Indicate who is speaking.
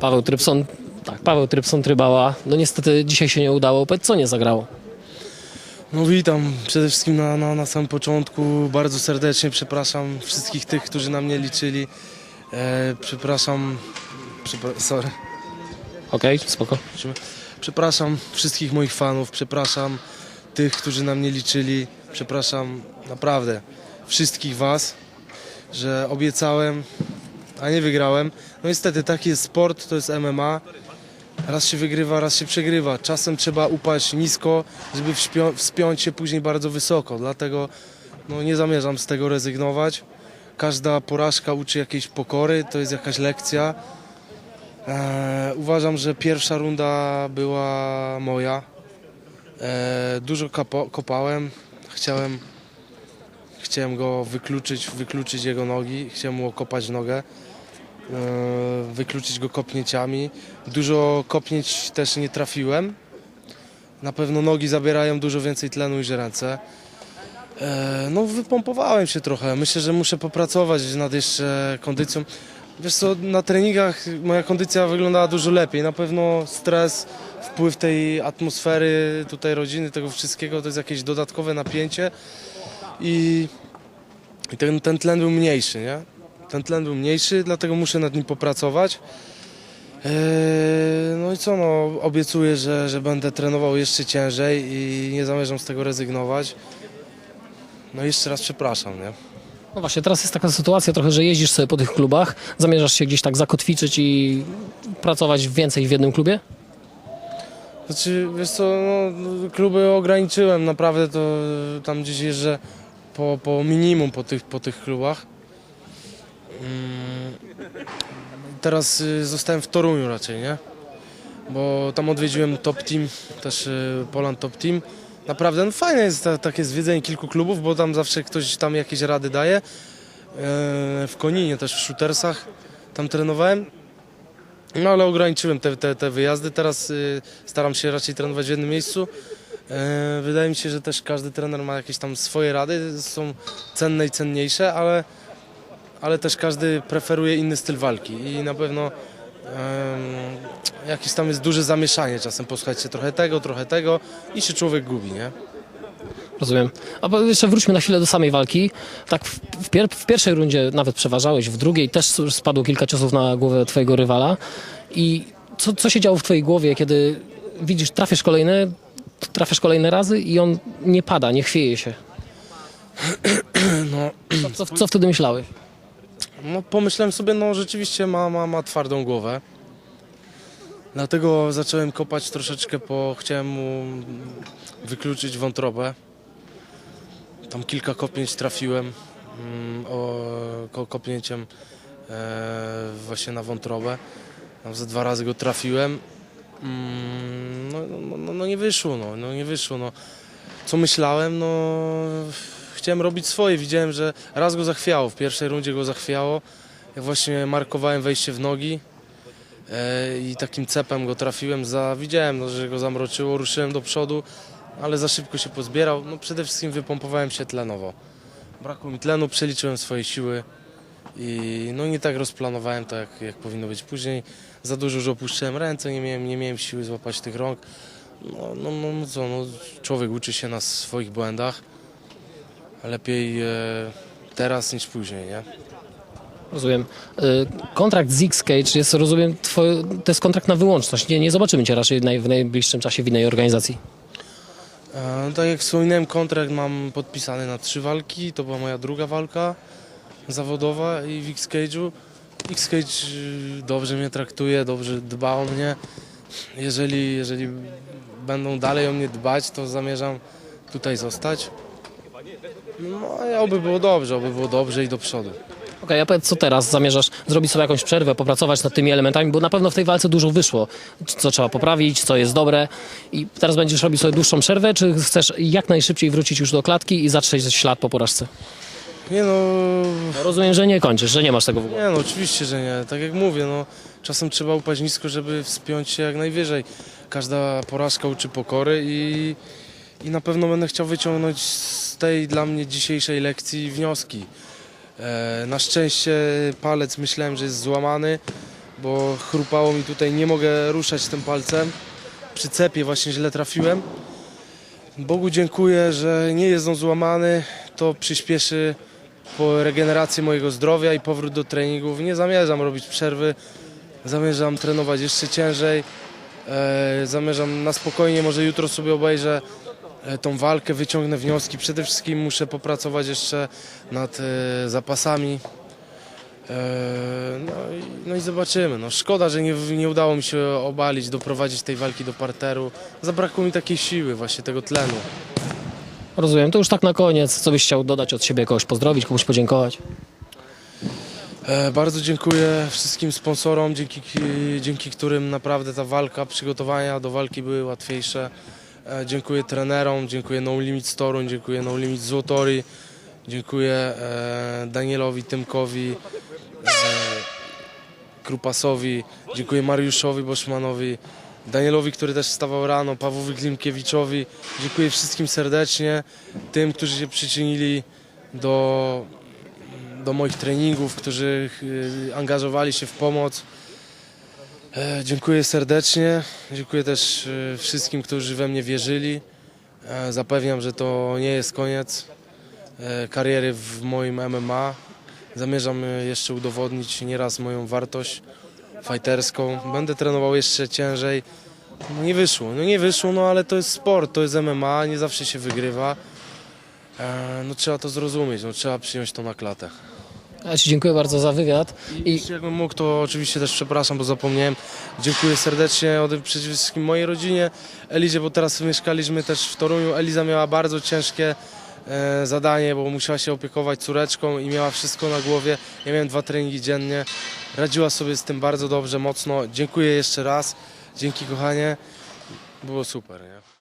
Speaker 1: Paweł Trypson, tak, Paweł Trypson Trybała. No niestety dzisiaj się nie udało. Powiedz, co nie zagrało?
Speaker 2: No witam przede wszystkim na, na, na samym początku. Bardzo serdecznie przepraszam wszystkich tych, którzy na mnie liczyli. E, przepraszam, przepra- sorry.
Speaker 1: Okej, spoko.
Speaker 2: Przepraszam wszystkich moich fanów, przepraszam tych, którzy na mnie liczyli. Przepraszam naprawdę wszystkich Was, że obiecałem, a nie wygrałem. No niestety taki jest sport, to jest MMA. Raz się wygrywa, raz się przegrywa. Czasem trzeba upaść nisko, żeby wspiąć się później bardzo wysoko. Dlatego no, nie zamierzam z tego rezygnować. Każda porażka uczy jakiejś pokory, to jest jakaś lekcja. Eee, uważam, że pierwsza runda była moja. Eee, dużo kopałem. Chciałem, chciałem go wykluczyć, wykluczyć jego nogi. Chciałem mu okopać nogę. Eee, wykluczyć go kopnięciami. Dużo kopnięć też nie trafiłem. Na pewno nogi zabierają dużo więcej tlenu niż ręce. Eee, no wypompowałem się trochę. Myślę, że muszę popracować nad jeszcze kondycją. Wiesz co, na treningach moja kondycja wyglądała dużo lepiej. Na pewno stres, wpływ tej atmosfery, tutaj rodziny, tego wszystkiego, to jest jakieś dodatkowe napięcie i, i ten, ten tlen był mniejszy, nie? Ten tlen był mniejszy, dlatego muszę nad nim popracować. Eee, No i co, no, obiecuję, że, że będę trenował jeszcze ciężej i nie zamierzam z tego rezygnować. No i jeszcze raz przepraszam, nie?
Speaker 1: No właśnie, teraz jest taka sytuacja trochę, że jeździsz sobie po tych klubach, zamierzasz się gdzieś tak zakotwiczyć i pracować więcej w jednym klubie?
Speaker 2: Znaczy, wiesz co, no, kluby ograniczyłem, naprawdę to tam gdzieś jeżdżę po, po minimum po tych, po tych klubach. Mm, Teraz y, zostałem w Toruniu raczej, nie? Bo tam odwiedziłem Top Team, też y, Poland Top Team. Naprawdę no, fajne jest ta, takie zwiedzenie kilku klubów, bo tam zawsze ktoś tam jakieś rady daje. E, W Koninie też w Shootersach tam trenowałem. No ale ograniczyłem te, te, te wyjazdy. Teraz y, staram się raczej trenować w jednym miejscu. E, wydaje mi się, że też każdy trener ma jakieś tam swoje rady, są cenne i cenniejsze, ale, ale też każdy preferuje inny styl walki i na pewno jakieś tam jest duże zamieszanie czasem. Posłuchać się trochę tego, trochę tego i się człowiek gubi, nie?
Speaker 1: Rozumiem. A jeszcze wróćmy na chwilę do samej walki. Tak w, pier w pierwszej rundzie nawet przeważałeś, w drugiej też spadło kilka ciosów na głowę twojego rywala. I co, co się działo w twojej głowie, kiedy widzisz, trafisz kolejne, trafiasz kolejne razy i on nie pada, nie chwieje się?
Speaker 2: No,
Speaker 1: Co, co, wtedy myślałeś?
Speaker 2: No pomyślałem sobie, no rzeczywiście ma, ma, ma twardą głowę. Dlatego zacząłem kopać troszeczkę po... Chciałem mu wykluczyć wątrobę. Tam kilka kopnięć trafiłem. mm, O, ko, kopnięciem e, właśnie na wątrobę. Tam ze dwa razy go trafiłem. Mm, No, no, no, no nie wyszło, no, no nie wyszło. No. Co myślałem, no chciałem robić swoje. Widziałem, że raz go zachwiało, w pierwszej rundzie go zachwiało. Jak właśnie markowałem wejście w nogi e, i takim cepem go trafiłem, za, widziałem, no, że go zamroczyło, ruszyłem do przodu, ale za szybko się pozbierał. No, przede wszystkim wypompowałem się tlenowo. Brakło mi tlenu, przeliczyłem swoje siły i no nie tak rozplanowałem to, jak, jak powinno być. Później za dużo już opuszczałem ręce, nie miałem, nie miałem siły złapać tych rąk. No, no, no, no co, no, człowiek uczy się na swoich błędach. Lepiej e, teraz niż później, nie?
Speaker 1: Rozumiem. Y, Kontrakt z X-Cage jest, rozumiem, twoje, to jest kontrakt na wyłączność. Nie, nie zobaczymy cię raczej naj, w najbliższym czasie w innej organizacji.
Speaker 2: E, tak jak wspominałem, kontrakt mam podpisany na trzy walki. To była moja druga walka zawodowa i w X-Cage'u. X-Cage y, dobrze mnie traktuje, dobrze dba o mnie. Jeżeli, jeżeli będą dalej o mnie dbać, to zamierzam tutaj zostać. No i oby było dobrze, oby było dobrze i do przodu.
Speaker 1: Okej, a powiedz, co teraz? Zamierzasz zrobić sobie jakąś przerwę, popracować nad tymi elementami, bo na pewno w tej walce dużo wyszło. Co trzeba poprawić, co jest dobre. I teraz będziesz robić sobie dłuższą przerwę, czy chcesz jak najszybciej wrócić już do klatki i zatrzeć ślad po porażce?
Speaker 2: Nie no,
Speaker 1: Rozumiem, że nie kończysz, że nie masz tego w ogóle.
Speaker 2: Nie no, oczywiście, że nie. Tak jak mówię, no, czasem trzeba upaść nisko, żeby wspiąć się jak najwyżej. Każda porażka uczy pokory i, i na pewno będę chciał wyciągnąć z tej dla mnie dzisiejszej lekcji wnioski. E, na szczęście palec myślałem, że jest złamany, bo chrupało mi tutaj, nie mogę ruszać tym palcem. Przy cepie właśnie źle trafiłem. Bogu dziękuję, że nie jest on złamany. To przyspieszy po regenerację mojego zdrowia i powrót do treningów. Nie zamierzam robić przerwy. Zamierzam trenować jeszcze ciężej. E, zamierzam na spokojnie, może jutro sobie obejrzę e, tą walkę, wyciągnę wnioski. Przede wszystkim muszę popracować jeszcze nad e, zapasami. No, i, no i zobaczymy. No, szkoda, że nie, nie udało mi się obalić, doprowadzić tej walki do parteru. Zabrakło mi takiej siły, właśnie tego tlenu.
Speaker 1: Rozumiem. To już tak na koniec. Co byś chciał dodać od siebie, kogoś pozdrowić, komuś podziękować?
Speaker 2: E, bardzo dziękuję wszystkim sponsorom, dzięki, dzięki którym naprawdę ta walka, przygotowania do walki były łatwiejsze. E, dziękuję trenerom, dziękuję No Limit Toruń, dziękuję No Limit Złotori, dziękuję e, Danielowi Tymkowi, Krupasowi, dziękuję Mariuszowi Boszmanowi, Danielowi, który też wstawał rano, Pawłowi Klimkiewiczowi. Dziękuję wszystkim serdecznie, tym, którzy się przyczynili do do moich treningów, którzy y, angażowali się w pomoc. E, Dziękuję serdecznie. Dziękuję też y, wszystkim, którzy we mnie wierzyli. E, Zapewniam, że to nie jest koniec e, kariery w moim MMA. Zamierzam jeszcze udowodnić nieraz moją wartość fajterską. Będę trenował jeszcze ciężej. No nie wyszło, no nie wyszło, no ale to jest sport, to jest MMA, nie zawsze się wygrywa. E, No trzeba to zrozumieć, no trzeba przyjąć to na klatę.
Speaker 1: Ja Ci dziękuję bardzo za wywiad.
Speaker 2: I
Speaker 1: I
Speaker 2: jakbym mógł, to oczywiście też przepraszam, bo zapomniałem. Dziękuję serdecznie od, przede wszystkim mojej rodzinie, Elizie, bo teraz mieszkaliśmy też w Toruniu. Eliza miała bardzo ciężkie zadanie, bo musiała się opiekować córeczką i miała wszystko na głowie. Ja miałem dwa treningi dziennie. Radziła sobie z tym bardzo dobrze, mocno. Dziękuję jeszcze raz. Dzięki kochanie. Było super, nie?